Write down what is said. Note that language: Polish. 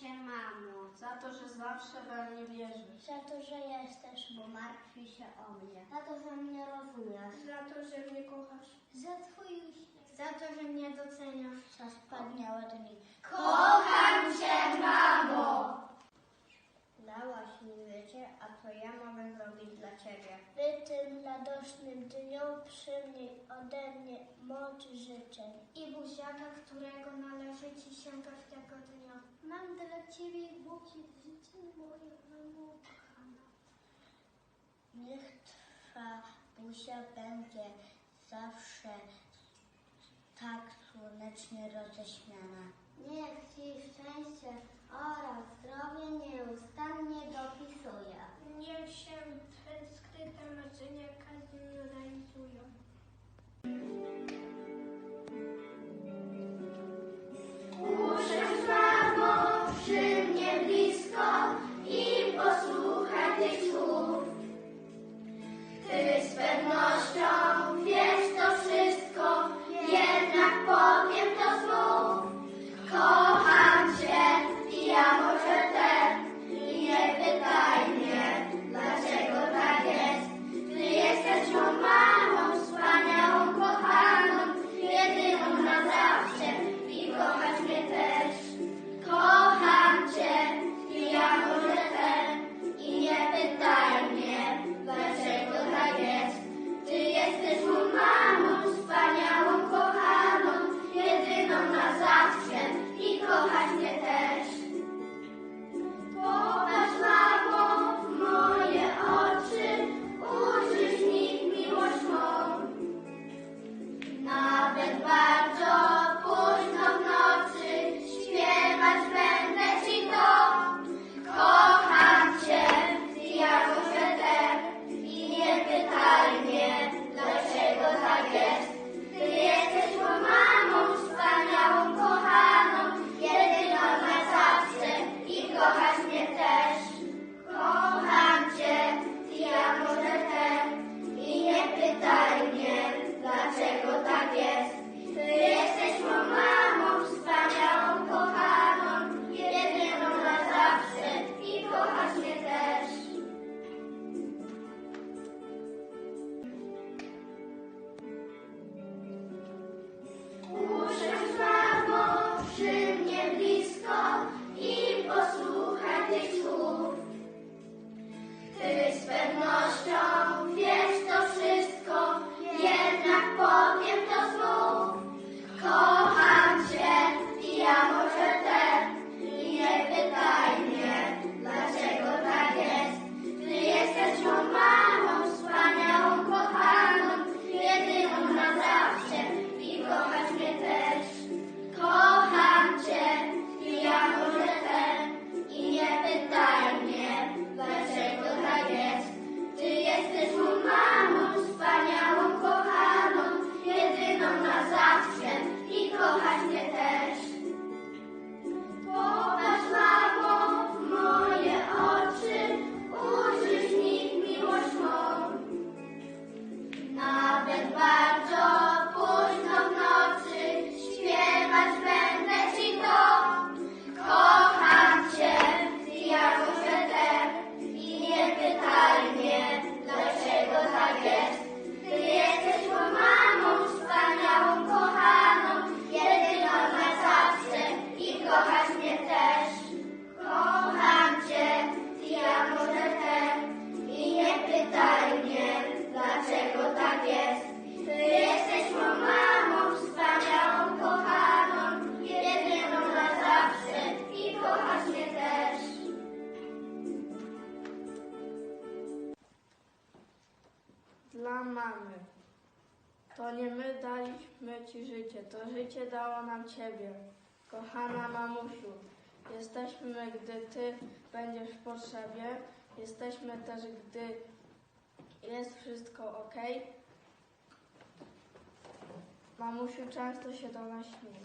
się, mamo. Za to, że zawsze we mnie wierzysz. Za to, że jesteś, bo martwi się o mnie. Za to, że mnie rozumiesz. Za to, że mnie kochasz. Za twój uśmiech. Za to, że mnie doceniasz. Za wspaniałe dni. Kocham cię, mamo! Dałaś mi życie, a to ja mogę zrobić dla ciebie? By tym radośnym dniu przyjmij ode mnie moc życzeń i buziaka, którego należy nauczy Ci się każdego dnia. Mam dla Ciebie bukiet życia mojego ukochana. Niech Twa buzia będzie zawsze tak słonecznie roześmiana. Niech Ci szczęście oraz zdrowie nieustannie dopisuje. Niech się tęskny ta marzenia każdy Paternoster. To nie my daliśmy Ci życie, to życie dało nam Ciebie. Kochana mamusiu, jesteśmy, gdy Ty będziesz w potrzebie, jesteśmy też, gdy jest wszystko ok. Mamusiu często się do nas śmieje.